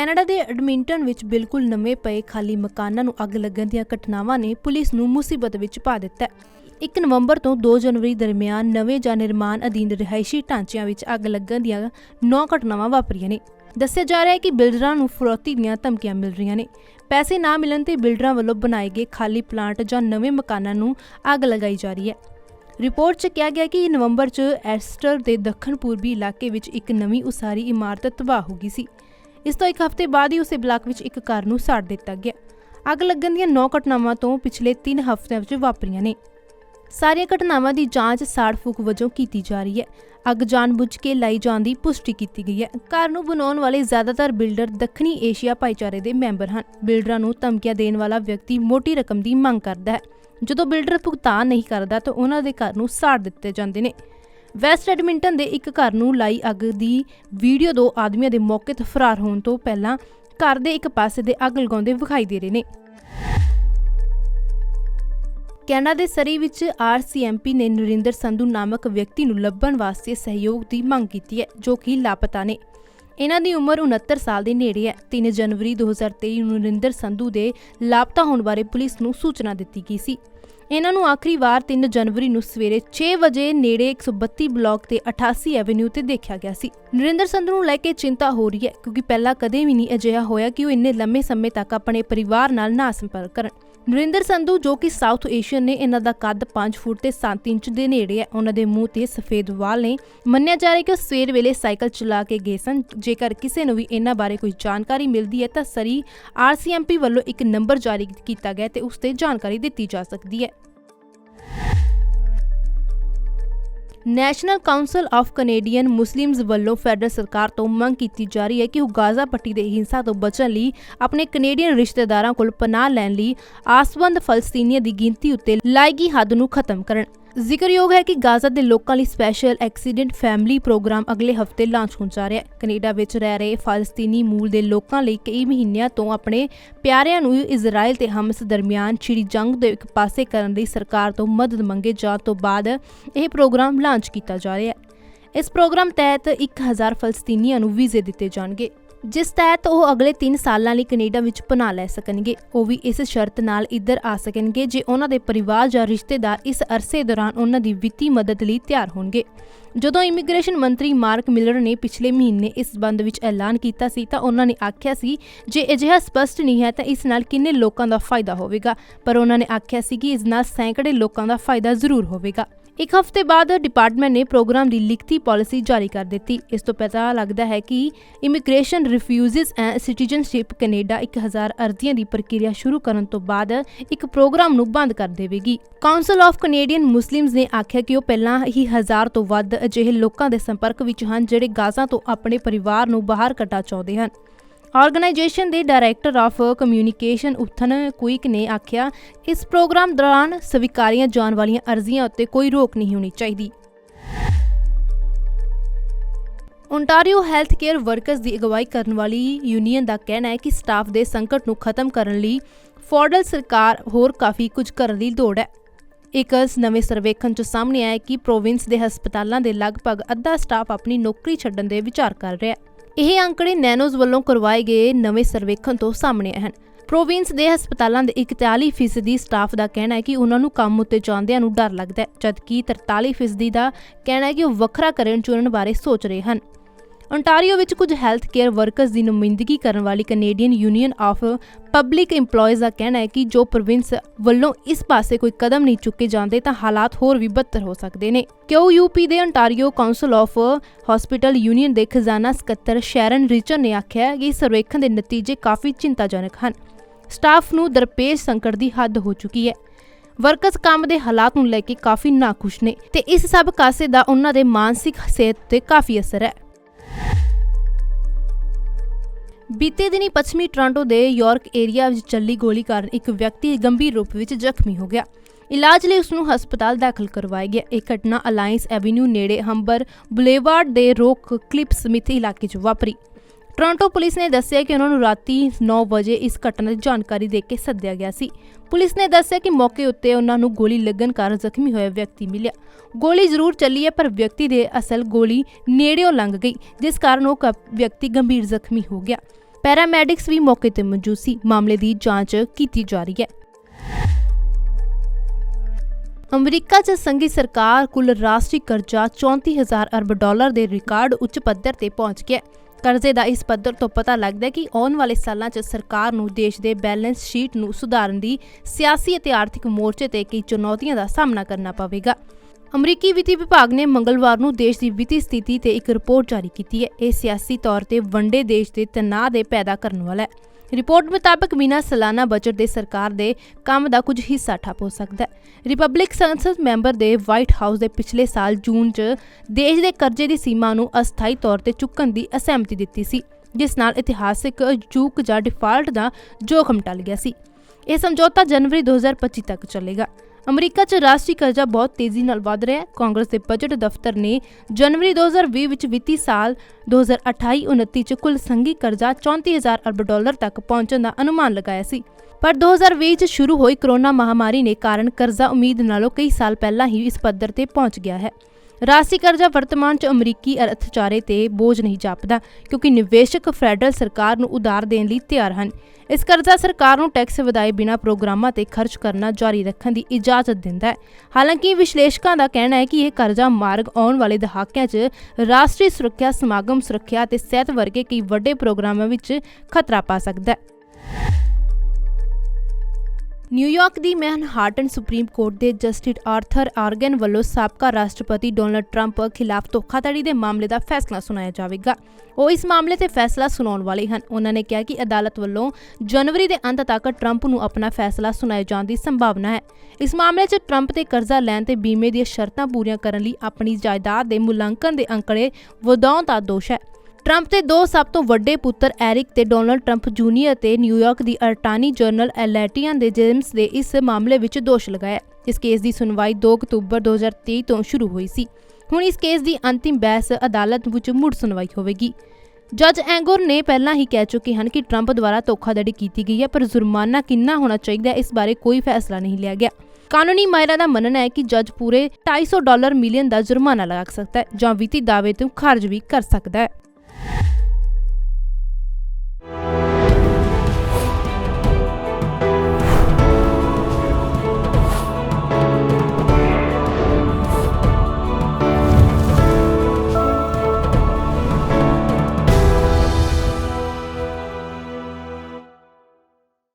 Canada ਦੇ Edmonton ਵਿੱਚ ਬਿਲਕੁਲ ਨਵੇਂ ਪਏ ਖਾਲੀ ਮਕਾਨਾਂ ਨੂੰ ਅੱਗ ਲੱਗਣ ਦੀਆਂ ਘਟਨਾਵਾਂ ਨੇ ਪੁਲਿਸ ਨੂੰ ਮੁਸੀਬਤ ਵਿੱਚ ਪਾ ਦਿੱਤਾ ਹੈ। 1 ਨਵੰਬਰ ਤੋਂ 2 ਜਨਵਰੀ ਦਰਮਿਆਨ ਨਵੇਂ ਜਾਂ ਨਿਰਮਾਣ ਅਧੀਨ ਰਿਹਾਇਸ਼ੀ ਢਾਂਚਿਆਂ ਵਿੱਚ ਅੱਗ ਲੱਗਣ ਦੀਆਂ 9 ਘਟਨਾਵਾਂ ਵਾਪਰੀਆਂ ਨੇ। ਦੱਸਿਆ ਜਾ ਰਿਹਾ ਹੈ ਕਿ ਬਿਲਡਰਾਂ ਨੂੰ ਫਰੋਤੀ ਦੀਆਂ ਧਮਕੀਆਂ ਮਿਲ ਰਹੀਆਂ ਨੇ। ਪੈਸੇ ਨਾ ਮਿਲਣ ਤੇ ਬਿਲਡਰਾਂ ਵੱਲੋਂ ਬਣਾਏ ਗਏ ਖਾਲੀ ਪਲਾਂਟ ਜਾਂ ਨਵੇਂ ਮਕਾਨਾਂ ਨੂੰ ਅੱਗ ਲਗਾਈ ਜਾ ਰਹੀ ਹੈ। ਰਿਪੋਰਟ 'ਚ ਕਿਹਾ ਗਿਆ ਕਿ ਨਵੰਬਰ 'ਚ ਐਸਟਰ ਦੇ ਦੱਖਣ ਪੂਰਬੀ ਇਲਾਕੇ ਵਿੱਚ ਇੱਕ ਨਵੀਂ ਉਸਾਰੀ ਇਮਾਰਤ ਤਬਾਹ ਹੋ ਗਈ ਸੀ। ਇਸ ਤੋਂ ਇੱਕ ਹਫ਼ਤੇ ਬਾਅਦ ਹੀ ਉਸੇ ਬਲਾਕ ਵਿੱਚ ਇੱਕ ਕਾਰ ਨੂੰ ਸਾੜ ਦਿੱਤਾ ਗਿਆ। ਅੱਗ ਲੱਗਣ ਦੀਆਂ 9 ਘਟਨਾਵਾਂ ਤੋਂ ਪਿਛਲੇ 3 ਹਫ਼ਤਿਆਂ ਵਿੱਚ ਵਾਪਰੀਆਂ ਨੇ। ਸਾਰੀਆਂ ਘਟਨਾਵਾਂ ਦੀ ਜਾਂਚ ਸਾੜ ਫੂਕ ਵਜੋਂ ਕੀਤੀ ਜਾ ਰਹੀ ਹੈ। ਅੱਗ ਜਾਣਬੁੱਝ ਕੇ ਲਾਈ ਜਾਣ ਦੀ ਪੁਸ਼ਟੀ ਕੀਤੀ ਗਈ ਹੈ। ਕਾਰ ਨੂੰ ਬਣਾਉਣ ਵਾਲੇ ਜ਼ਿਆਦਾਤਰ ਬਿਲਡਰ ਦੱਖਣੀ ਏਸ਼ੀਆ ਭਾਈਚਾਰੇ ਦੇ ਮੈਂਬਰ ਹਨ। ਬਿਲਡਰਾਂ ਨੂੰ ਧਮਕੀਆਂ ਦੇਣ ਵਾਲਾ ਵਿਅਕਤੀ ਮੋਟੀ ਰਕਮ ਦੀ ਮੰਗ ਕਰਦਾ ਹੈ। ਜਦੋਂ ਬਿਲਡਰ ਭੁਗਤਾਨ ਨਹੀਂ ਕਰਦਾ ਤਾਂ ਉਹਨਾਂ ਦੇ ਘਰ ਨੂੰ ਸਾੜ ਦਿੱਤੇ ਜਾਂਦੇ ਨੇ। ਵੈਸਟ ਐਡਮਿੰਟਨ ਦੇ ਇੱਕ ਘਰ ਨੂੰ ਲਾਈ ਅੱਗ ਦੀ ਵੀਡੀਓ ਦੋ ਆਦਮੀਆਂ ਦੇ ਮੌਕੇ ਤੋਂ ਫਰਾਰ ਹੋਣ ਤੋਂ ਪਹਿਲਾਂ ਘਰ ਦੇ ਇੱਕ ਪਾਸੇ ਦੇ ਅੱਗ ਲਗਾਉਂਦੇ ਵਿਖਾਈ ਦੇ ਰਹੇ ਨੇ। ਕੈਨੇਡਾ ਦੇ ਸਰੀ ਵਿੱਚ ਆਰਸੀਐਮਪੀ ਨੇ ਨਰਿੰਦਰ ਸੰਧੂ ਨਾਮਕ ਵਿਅਕਤੀ ਨੂੰ ਲੱਭਣ ਵਾਸਤੇ ਸਹਿਯੋਗ ਦੀ ਮੰਗ ਕੀਤੀ ਹੈ, ਜੋ ਕਿ ਲਾਪਤਾ ਨੇ। ਇਹਨਾਂ ਦੀ ਉਮਰ 69 ਸਾਲ ਦੇ ਨੇੜੇ ਹੈ। 3 ਜਨਵਰੀ 2023 ਨੂੰ ਨਰਿੰਦਰ ਸੰਧੂ ਦੇ ਲਾਪਤਾ ਹੋਣ ਬਾਰੇ ਪੁਲਿਸ ਨੂੰ ਸੂਚਨਾ ਦਿੱਤੀ ਗਈ ਸੀ। ਇਹਨਾਂ ਨੂੰ ਆਖਰੀ ਵਾਰ 3 ਜਨਵਰੀ ਨੂੰ ਸਵੇਰੇ 6 ਵਜੇ ਨੇੜੇ 132 ਬਲਾਕ ਤੇ 88 ਐਵੇਨਿਊ ਤੇ ਦੇਖਿਆ ਗਿਆ ਸੀ। ਨਰਿੰਦਰ ਸੰਧੂ ਨੂੰ ਲੈ ਕੇ ਚਿੰਤਾ ਹੋ ਰਹੀ ਹੈ ਕਿਉਂਕਿ ਪਹਿਲਾਂ ਕਦੇ ਵੀ ਨਹੀਂ ਅਜਿਹਾ ਹੋਇਆ ਕਿ ਉਹ ਇੰਨੇ ਲੰਮੇ ਸਮੇਂ ਤੱਕ ਆਪਣੇ ਪਰਿਵਾਰ ਨਾਲ ਨਾ ਸੰਪਰਕ ਕਰਨ। ਨਰਿੰਦਰ ਸੰਧੂ, ਜੋ ਕਿ ਸਾਊਥ ਏਸ਼ੀਅਨ ਨੇ, ਇਹਨਾਂ ਦਾ ਕੱਦ 5 ਫੁੱਟ ਤੇ 7 ਇੰਚ ਦੇ ਨੇੜੇ ਹੈ। ਉਹਨਾਂ ਦੇ ਮੂੰਹ ਤੇ ਸਫੇਦ ਵਾਲ ਨੇ। ਮੰਨਿਆ ਜਾ ਰਿਹਾ ਹੈ ਕਿ ਉਹ ਸਵੇਰ ਵੇਲੇ ਸਾਈਕਲ ਚਲਾ ਕੇ ਗਏ ਸਨ। ਜੇਕਰ ਕਿਸੇ ਨੂੰ ਵੀ ਇਹਨਾਂ ਬਾਰੇ ਕੋਈ ਜਾਣਕਾਰੀ ਮਿਲਦੀ ਹੈ, ਤਾਂ ਸਰੀ ਆਰਸੀਐਮਪੀ ਵੱਲੋਂ ਇੱਕ ਨੰਬਰ ਜਾਰੀ ਕੀਤਾ ਗਿਆ ਤੇ ਉਸ ਤੇ ਜਾਣਕਾਰੀ ਦਿੱਤੀ ਜਾ ਸਕਦੀ ਹੈ। National council of Canadian Muslims ਵੱਲੋਂ ਫੈਡਰਲ ਸਰਕਾਰ ਤੋਂ ਮੰਗ ਕੀਤੀ ਜਾ ਰਹੀ ਹੈ ਕਿ ਉਹ ਗਾਜ਼ਾ ਪੱਟੀ ਦੇ ਹਿੰਸਾ ਤੋਂ ਬਚਣ ਲਈ ਆਪਣੇ ਕੈਨੇਡੀਅਨ ਰਿਸ਼ਤੇਦਾਰਾਂ ਕੋਲ ਪਨਾਹ ਲੈਣ ਲਈ ਆਸਵੰਦ ਫਲਸਤੀਨੀਆਂ ਦੀ ਗਿਣਤੀ ਉੱਤੇ ਲਾਈ ਗਈ ਹੱਦ ਨੂੰ ਖਤਮ ਕਰਨ। ਜ਼ਿਕਰਯੋਗ ਹੈ ਕਿ ਗਾਜ਼ਾ ਦੇ ਲੋਕਾਂ ਲਈ ਸਪੈਸ਼ਲ ਐਕਸੀਡੈਂਟ ਫੈਮਿਲੀ ਪ੍ਰੋਗਰਾਮ ਅਗਲੇ ਹਫ਼ਤੇ ਲਾਂਚ ਹੋਣ ਜਾ ਰਿਹਾ ਹੈ। ਕੈਨੇਡਾ ਵਿੱਚ ਰਹਿ ਰਹੇ ਫਲਸਤੀਨੀ ਮੂਲ ਦੇ ਲੋਕਾਂ ਲਈ ਕਈ ਮਹੀਨਿਆਂ ਤੋਂ ਆਪਣੇ ਪਿਆਰਿਆਂ ਨੂੰ ਇਜ਼ਰਾਈਲ ਤੇ ਹਮਸ ਦਰਮਿਆਨ ਛਿੜੀ ਜੰਗ ਦੇ ਇੱਕ ਪਾਸੇ ਕਰਨ ਲਈ ਸਰਕਾਰ ਤੋਂ ਮਦਦ ਮੰਗੇ ਜਾਣ ਤੋਂ ਬਾਅਦ ਇਹ ਪ੍ਰੋਗਰਾਮ ਲਾਂਚ ਕੀਤਾ ਜਾ ਰਿਹਾ ਹੈ। ਇਸ ਪ੍ਰੋਗਰਾਮ ਤਹਿਤ 1000 ਫਲਸਤੀਨੀਆਂ ਨੂੰ ਵੀਜ਼ੇ ਦਿੱਤੇ ਜਾਣਗੇ। ਜਿਸ ਤਹਿਤ ਉਹ ਅਗਲੇ 3 ਸਾਲਾਂ ਲਈ ਕੈਨੇਡਾ ਵਿੱਚ ਪਨਾਹ ਲੈ ਸਕਣਗੇ। ਉਹ ਵੀ ਇਸ ਸ਼ਰਤ ਨਾਲ ਇੱਧਰ ਆ ਸਕਣਗੇ ਜੇ ਉਹਨਾਂ ਦੇ ਪਰਿਵਾਰ ਜਾਂ ਰਿਸ਼ਤੇਦਾਰ ਇਸ ਅਰਸੇ ਦੌਰਾਨ ਉਹਨਾਂ ਦੀ ਵਿੱਤੀ ਮਦਦ ਲਈ ਤਿਆਰ ਹੋਣਗੇ। ਜਦੋਂ ਇਮੀਗ੍ਰੇਸ਼ਨ ਮੰਤਰੀ ਮਾਰਕ ਮਿਲਰ ਨੇ ਪਿਛਲੇ ਮਹੀਨੇ ਇਸ ਸੰਬੰਧ ਵਿੱਚ ਐਲਾਨ ਕੀਤਾ ਸੀ ਤਾਂ ਉਹਨਾਂ ਨੇ ਆਖਿਆ ਸੀ, ਜੇ ਅਜਿਹਾ ਸਪਸ਼ਟ ਨਹੀਂ ਹੈ ਤਾਂ ਇਸ ਨਾਲ ਕਿੰਨੇ ਲੋਕਾਂ ਦਾ ਫਾਇਦਾ ਹੋਵੇਗਾ। ਪਰ ਉਹਨਾਂ ਨੇ ਆਖਿਆ ਸੀ ਕਿ ਇਸ ਨਾਲ ਸੈਂਕੜੇ ਲੋਕਾਂ ਦਾ ਫਾਇਦਾ ਜ਼ਰੂਰ ਹੋਵੇਗਾ। ਇੱਕ ਹਫ਼ਤੇ ਬਾਅਦ ਡਿਪਾਰਟਮੈਂਟ ਨੇ ਪ੍ਰੋਗਰਾਮ ਦੀ ਲਿਖਤੀ ਪਾਲਿਸੀ ਜਾਰੀ ਕਰ ਦਿੱਤੀ। ਇਸ ਤੋਂ ਪਤਾ ਲੱਗਦਾ ਹੈ ਕਿ immigration refugees and citizenship Canada 1000 ਅਰਜ਼ੀਆਂ ਦੀ ਪ੍ਰਕਿਰਿਆ ਸ਼ੁਰੂ ਕਰਨ ਤੋਂ ਬਾਅਦ ਇੱਕ ਪ੍ਰੋਗਰਾਮ ਨੂੰ ਬੰਦ ਕਰ ਦੇਵੇਗੀ। ਕਾਉਂਸਲ ਆਫ ਕੈਨੇਡੀਅਨ ਮੁਸਲਿਮਸ ਨੇ ਆਖਿਆ ਕਿ ਉਹ ਪਹਿਲਾਂ ਹੀ 1000 ਤੋਂ ਵੱਧ ਅਜਿਹੇ ਲੋਕਾਂ ਦੇ ਸੰਪਰਕ ਵਿੱਚ ਹਨ ਜਿਹੜੇ ਗਾਜ਼ਾ ਤੋਂ ਆਪਣੇ ਪਰਿਵਾਰ ਨੂੰ ਬਾਹਰ ਕੱਢਣਾ ਚਾਹੁੰਦੇ ਹਨ। ਆਰਗੇਨਾਈਜੇਸ਼ਨ ਦੇ ਡਾਇਰੈਕਟਰ ਆਫ ਕਮਿਊਨੀਕੇਸ਼ਨ ਉਥਨ ਕੁਇਕ ਨੇ ਆਖਿਆ, ਇਸ ਪ੍ਰੋਗਰਾਮ ਦੌਰਾਨ ਸਵੀਕਾਰੀਆਂ ਜਾਣ ਵਾਲੀਆਂ ਅਰਜ਼ੀਆਂ ਉੱਤੇ ਕੋਈ ਰੋਕ ਨਹੀਂ ਹੋਣੀ ਚਾਹੀਦੀ। ਓਨਟਾਰੀਓ ਹੈਲਥ ਕੇਅਰ ਵਰਕਰਸ ਦੀ ਅਗਵਾਈ ਕਰਨ ਵਾਲੀ ਯੂਨੀਅਨ ਦਾ ਕਹਿਣਾ ਹੈ ਕਿ ਸਟਾਫ ਦੇ ਸੰਕਟ ਨੂੰ ਖਤਮ ਕਰਨ ਲਈ ਫੌਡਲ ਸਰਕਾਰ ਹੋਰ ਕਾਫੀ ਕੁਝ ਕਰਨ ਦੀ ਲੋੜ ਹੈ। ਇੱਕ ਨਵੇਂ ਸਰਵੇਖਣ 'ਚ ਸਾਹਮਣੇ ਆਇਆ ਕਿ ਪ੍ਰੋਵਿੰਸ ਦੇ ਹਸਪਤਾਲਾਂ ਦੇ ਲਗਭਗ ਅੱਧਾ ਸਟਾਫ ਆਪਣੀ ਨੌਕਰੀ ਛੱਡਣ ਦੇ ਵਿਚਾਰ ਕਰ ਰਿਹਾ ਹੈ। ਇਹ ਅੰਕੜੇ ਨੈਨੋਜ਼ ਵੱਲੋਂ ਕਰਵਾਏ ਗਏ ਨਵੇਂ ਸਰਵੇਖਣ ਤੋਂ ਸਾਹਮਣੇ ਆਏ ਹਨ। ਪ੍ਰੋਵਿੰਸ ਦੇ ਹਸਪਤਾਲਾਂ ਦੇ 41% ਸਟਾਫ ਦਾ ਕਹਿਣਾ ਹੈ ਕਿ ਉਹਨਾਂ ਨੂੰ ਕੰਮ ਉੱਤੇ ਜਾਂਦਿਆਂ ਨੂੰ ਡਰ ਲੱਗਦਾ ਹੈ, ਜਦਕਿ 43% ਦਾ ਕਹਿਣਾ ਹੈ ਕਿ ਉਹ ਵੱਖਰਾ ਕਰਨ ਚੁਣਨ ਬਾਰੇ ਸੋਚ ਰਹੇ ਹਨ। ਓਨਟਾਰੀਓ ਵਿੱਚ ਕੁਝ ਹੈਲਥ ਕੇਅਰ ਵਰਕਰਸ ਦੀ ਨੁਮਾਇੰਦਗੀ ਕਰਨ ਵਾਲੀ Canadian union of public EMPLOYEES ਦਾ ਕਹਿਣਾ ਹੈ ਕਿ ਜੋ ਪ੍ਰੋਵਿੰਸ ਵੱਲੋਂ ਇਸ ਪਾਸੇ ਕੋਈ ਕਦਮ ਨਹੀਂ ਚੁੱਕੇ ਜਾਂਦੇ, ਤਾਂ ਹਾਲਾਤ ਹੋਰ ਵੀ ਬੱਤਰ ਹੋ ਸਕਦੇ ਨੇ। ਕਿਉਂ ਯੂਪੀ ਦੇ Ontario council of hospital union ਦੇ ਖਜ਼ਾਨਾ ਸਕੱਤਰ ਸ਼ੈਰਨ ਰਿਚਨ ਨੇ ਆਖਿਆ ਕਿ ਸਰਵੇਖਣ ਦੇ ਨਤੀਜੇ ਕਾਫੀ ਚਿੰਤਾਜਨਕ ਹਨ। ਸਟਾਫ ਨੂੰ ਦਰਪੇਸ਼ ਸੰਕਟ ਦੀ ਹੱਦ ਹੋ ਚੁੱਕੀ ਹੈ। ਵਰਕਰਸ ਕੰਮ ਦੇ ਹਾਲਾਤ ਨੂੰ ਲੈ ਕੇ ਕਾਫੀ ਨਾਖੁਸ਼ ਨੇ ਤੇ ਇਸ ਸਭ ਕਾਸੇ ਦਾ ਉਹਨਾਂ ਦੇ ਮਾਨਸਿਕ ਸਿਹਤ ਤੇ ਕਾਫੀ ਅਸਰ ਹੈ। ਬੀਤੇ ਦਿਨੀ ਪੱਛਮੀ ਟੋਰਾਂਟੋ ਦੇ ਯਾਰਕ ਏਰੀਆ ਵਿੱਚ ਚੱਲੀ ਗੋਲੀ ਕਾਰਨ ਇੱਕ ਵਿਅਕਤੀ ਗੰਭੀਰ ਰੂਪ ਵਿੱਚ ਜ਼ਖਮੀ ਹੋ ਗਿਆ। ਇਲਾਜ ਲਈ ਉਸ ਨੂੰ ਹਸਪਤਾਲ ਦਾਖਲ ਕਰਵਾਇਆ ਗਿਆ। ਇਹ ਘਟਨਾ ਅਲਾਈਅੰਸ ਐਵੇਨਿਊ ਨੇੜੇ ਹੰਬਰ ਬੁਲੇਵਾਰਡ ਦੇ ਰੋਕ ਕਲਿਪ ਸਮਿਥ ਇਲਾਕੇ 'ਚ ਵਾਪਰੀ। ਟੋਰਾਂਟੋ ਪੁਲਿਸ ਨੇ ਦੱਸਿਆ ਕਿ ਉਹਨਾਂ ਨੂੰ ਰਾਤੀ 9 ਵਜੇ ਇਸ ਘਟਨਾ ਦੀ ਜਾਣਕਾਰੀ ਦੇ ਕੇ ਸੱਦਿਆ ਗਿਆ ਸੀ। ਪੁਲਿਸ ਨੇ ਦੱਸਿਆ ਕਿ ਮੌਕੇ ਉੱਤੇ ਉਹਨਾਂ ਨੂੰ ਗੋਲੀ ਲੱਗਣ ਕਾਰਨ ਜ਼ਖਮੀ ਹੋਇਆ ਵਿਅਕਤੀ ਮਿਲਿਆ। ਗੋਲੀ ਜ਼ਰੂਰ ਚੱਲੀ ਹੈ, ਪਰ ਵਿਅਕਤੀ ਦੇ ਅਸਲ ਗੋਲੀ ਨੇੜਿਓਂ ਲੰਘ ਗਈ, ਜਿਸ ਕਾਰਨ ਉਹ ਕ- ਵਿਅਕਤੀ ਗੰਭੀਰ ਜ਼ਖਮੀ ਹੋ ਗਿਆ। ਪੈਰਾਮੈਡਿਕਸ ਵੀ ਮੌਕੇ ਤੇ ਮੌਜੂਦ ਸੀ। ਮਾਮਲੇ ਦੀ ਜਾਂਚ ਕੀਤੀ ਜਾ ਰਹੀ ਹੈ। ਅਮਰੀਕਾ 'ਚ ਸੰਘੀ ਸਰਕਾਰ ਕੁੱਲ ਰਾਸ਼ਟਰੀ ਕਰਜ਼ਾ 34000 ਅਰਬ ਡਾਲਰ ਦੇ ਰਿਕਾਰਡ ਉੱਚ ਪੱਧਰ ਤੇ ਪਹੁੰਚ ਗਿਆ ਕਰਜ਼ੇ ਦਾ ਇਸ ਪੱਧਰ ਤੋਂ ਪਤਾ ਲੱਗਦਾ ਹੈ ਕਿ ਆਉਣ ਵਾਲੇ ਸਾਲਾਂ 'ਚ ਸਰਕਾਰ ਨੂੰ ਦੇਸ਼ ਦੇ ਬੈਲੈਂਸ ਸ਼ੀਟ ਨੂੰ ਸੁਧਾਰਨ ਦੀ ਸਿਆਸੀ ਅਤੇ ਆਰਥਿਕ ਮੋਰਚੇ ਤੇ ਕਈ ਚੁਣੌਤੀਆਂ ਦਾ ਸਾਹਮਣਾ ਕਰਨਾ ਪਵੇਗਾ। ਅਮਰੀਕੀ ਵਿੱਤੀ ਵਿਭਾਗ ਨੇ ਮੰਗਲਵਾਰ ਨੂੰ ਦੇਸ਼ ਦੀ ਵਿੱਤੀ ਸਥਿਤੀ ਤੇ ਇੱਕ ਰਿਪੋਰਟ ਜਾਰੀ ਕੀਤੀ ਹੈ। ਇਹ ਸਿਆਸੀ ਤੌਰ ਤੇ ਵੰਡੇ ਦੇਸ਼ ਦੇ ਤਣਾਅ ਦੇ ਪੈਦਾ ਕਰਨ ਵਾਲਾ ਹੈ। ਰਿਪੋਰਟ ਮੁਤਾਬਕ ਬਿਨਾਂ ਸਾਲਾਨਾ ਬਜਟ ਦੇ ਸਰਕਾਰ ਦੇ ਕੰਮ ਦਾ ਕੁਝ ਹਿੱਸਾ ਠੱਪ ਹੋ ਸਕਦਾ ਹੈ ਰਿਪਬਲਿਕ ਸੰਸਦ ਮੈਂਬਰ ਦੇ ਵਾਈਟ ਹਾਊਸ ਦੇ ਪਿਛਲੇ ਸਾਲ ਜੂਨ 'ਚ ਦੇਸ਼ ਦੇ ਕਰਜ਼ੇ ਦੀ ਸੀਮਾ ਨੂੰ ਅਸਥਾਈ ਤੌਰ ਤੇ ਚੁੱਕਣ ਦੀ ਅਸਹਿਮਤੀ ਦਿੱਤੀ ਸੀ, ਜਿਸ ਨਾਲ ਇਤਿਹਾਸਿਕ ਚੂਕ ਜਾਂ ਡਿਫਾਲਟ ਦਾ ਜੋਖਮ ਟਲ ਗਿਆ ਸੀ ਇਹ ਸਮਝੌਤਾ ਜਨਵਰੀ 2025 ਤੱਕ ਚੱਲੇਗਾ ਅਮਰੀਕਾ 'ਚ ਰਾਸ਼ਟਰੀ ਕਰਜ਼ਾ ਬਹੁਤ ਤੇਜ਼ੀ ਨਾਲ ਵਧ ਰਿਹਾ ਹੈ। ਕਾਂਗਰਸ ਦੇ ਬਜਟ ਦਫ਼ਤਰ ਨੇ ਜਨਵਰੀ 2020 ਵਿੱਚ ਵਿੱਤੀ ਸਾਲ 2028-29 'ਚ ਕੁੱਲ ਸੰਘੀ ਕਰਜ਼ਾ 34000 ਅਰਬ ਡਾਲਰ ਤੱਕ ਪਹੁੰਚਣ ਦਾ ਅਨੁਮਾਨ ਲਗਾਇਆ ਸੀ। ਪਰ 2020 'ਚ ਸ਼ੁਰੂ ਹੋਈ ਕਰੋਨਾ ਮਹਾਮਾਰੀ ਨੇ ਕਾਰਨ ਕਰਜ਼ਾ ਉਮੀਦ ਨਾਲੋਂ ਕਈ ਸਾਲ ਪਹਿਲਾਂ ਹੀ ਇਸ ਪੱਧਰ ਤੇ ਪਹੁੰਚ ਗਿਆ ਹੈ। ਰਾਸ਼ਟਰੀ ਕਰਜ਼ਾ ਵਰਤਮਾਨ 'ਚ ਅਮਰੀਕੀ ਅਰਥਚਾਰੇ ਤੇ ਬੋਝ ਨਹੀਂ ਜਾਪਦਾ, ਕਿਉਂਕਿ ਨਿਵੇਸ਼ਕ ਫੈਡਰਲ ਸਰਕਾਰ ਨੂੰ ਉਧਾਰ ਦੇਣ ਲਈ ਤਿਆਰ ਹਨ। ਇਸ ਕਰਜ਼ਾ ਸਰਕਾਰ ਨੂੰ ਟੈਕਸ ਵਧਾਏ ਬਿਨਾਂ ਪ੍ਰੋਗਰਾਮਾਂ ਤੇ ਖਰਚ ਕਰਨਾ ਜਾਰੀ ਰੱਖਣ ਦੀ ਇਜਾਜ਼ਤ ਦਿੰਦਾ ਹੈ। ਹਾਲਾਂਕਿ ਵਿਸ਼ਲੇਸ਼ਕਾਂ ਦਾ ਕਹਿਣਾ ਹੈ ਕਿ ਇਹ ਕਰਜ਼ਾ ਮਾਰਗ ਆਉਣ ਵਾਲੇ ਦਹਾਕਿਆਂ 'ਚ ਰਾਸ਼ਟਰੀ ਸੁਰੱਖਿਆ, ਸਮਾਗਮ ਸੁਰੱਖਿਆ ਅਤੇ ਸਿਹਤ ਵਰਗੇ ਕਈ ਵੱਡੇ ਪ੍ਰੋਗਰਾਮਾਂ ਵਿੱਚ ਖਤਰਾ ਪਾ ਸਕਦਾ ਹੈ। ਨਿਊਯਾਰਕ ਦੀ ਮੈਨਹਾਟਨ ਸੁਪਰੀਮ ਕੋਰਟ ਦੇ ਜਸਟਿਸ ਆਰਥਰ ਆਰਗਨ ਵੱਲੋਂ ਸਾਬਕਾ ਰਾਸ਼ਟਰਪਤੀ ਡੋਨਲਡ ਟਰੰਪ ਖਿਲਾਫ ਧੋਖਾਧੜੀ ਦੇ ਮਾਮਲੇ ਦਾ ਫੈਸਲਾ ਸੁਣਾਇਆ ਜਾਵੇਗਾ। ਉਹ ਇਸ ਮਾਮਲੇ ਤੇ ਫੈਸਲਾ ਸੁਣਾਉਣ ਵਾਲੇ ਹਨ। ਉਹਨਾਂ ਨੇ ਕਿਹਾ ਕਿ ਅਦਾਲਤ ਵੱਲੋਂ ਜਨਵਰੀ ਦੇ ਅੰਤ ਤੱਕ ਟਰੰਪ ਨੂੰ ਆਪਣਾ ਫੈਸਲਾ ਸੁਣਾਏ ਜਾਣ ਦੀ ਸੰਭਾਵਨਾ ਹੈ। ਇਸ ਮਾਮਲੇ 'ਚ ਟਰੰਪ ਤੇ ਕਰਜ਼ਾ ਲੈਣ ਤੇ ਬੀਮੇ ਦੀਆਂ ਸ਼ਰਤਾਂ ਪੂਰੀਆਂ ਕਰਨ ਲਈ ਆਪਣੀ ਜਾਇਦਾਦ ਦੇ ਮੁਲਾਂਕਣ ਦੇ ਅੰਕੜੇ ਵਧਾਉਣ ਦਾ ਦੋਸ਼ ਹੈ। ਟਰੰਪ ਦੇ ਦੋ ਸਭ ਤੋਂ ਵੱਡੇ ਪੁੱਤਰ ਐਰਿਕ ਤੇ ਡੋਨਲਡ ਟਰੰਪ ਜੂਨੀਅਰ ਤੇ ਨਿਊਯਾਰਕ ਦੀ ਅਟਾਰਨੀ ਜਨਰਲ ਐਲੈਟੀਅਨ ਦੇ ਜੇਮਸ ਦੇ ਇਸ ਮਾਮਲੇ ਵਿੱਚ ਦੋਸ਼ ਲਗਾਇਆ। ਇਸ ਕੇਸ ਦੀ ਸੁਣਵਾਈ 2 ਅਕਤੂਬਰ 2023 ਤੋਂ ਸ਼ੁਰੂ ਹੋਈ ਸੀ। ਹੁਣ ਇਸ ਕੇਸ ਦੀ ਅੰਤਿਮ ਬਹਿਸ ਅਦਾਲਤ ਵਿੱਚ ਮੁੜ ਸੁਣਵਾਈ ਹੋਵੇਗੀ। ਜੱਜ ਐਂਗੋਰ ਨੇ ਪਹਿਲਾਂ ਹੀ ਕਹਿ ਚੁੱਕੇ ਹਨ ਕਿ ਟਰੰਪ ਦੁਆਰਾ ਧੋਖਾਧੜੀ ਕੀਤੀ ਗਈ ਹੈ, ਪਰ ਜੁਰਮਾਨਾ ਕਿੰਨਾ ਹੋਣਾ ਚਾਹੀਦਾ ਹੈ, ਇਸ ਬਾਰੇ ਕੋਈ ਫੈਸਲਾ ਨਹੀਂ ਲਿਆ ਗਿਆ। ਕਾਨੂੰਨੀ ਮਾਹਿਰਾਂ ਦਾ ਮੰਨਣਾ ਹੈ ਕਿ ਜੱਜ ਪੂਰੇ 250 ਡਾਲਰ ਮਿਲੀਅਨ ਦਾ ਜੁਰਮਾਨਾ ਲਗਾ ਸਕਦਾ ਹੈ ਜਾਂ ਵਿੱਤੀ ਦਾਅਵੇ ਤੋਂ ਖਾਰਜ ਵੀ ਕਰ ਸਕਦਾ ਹੈ। you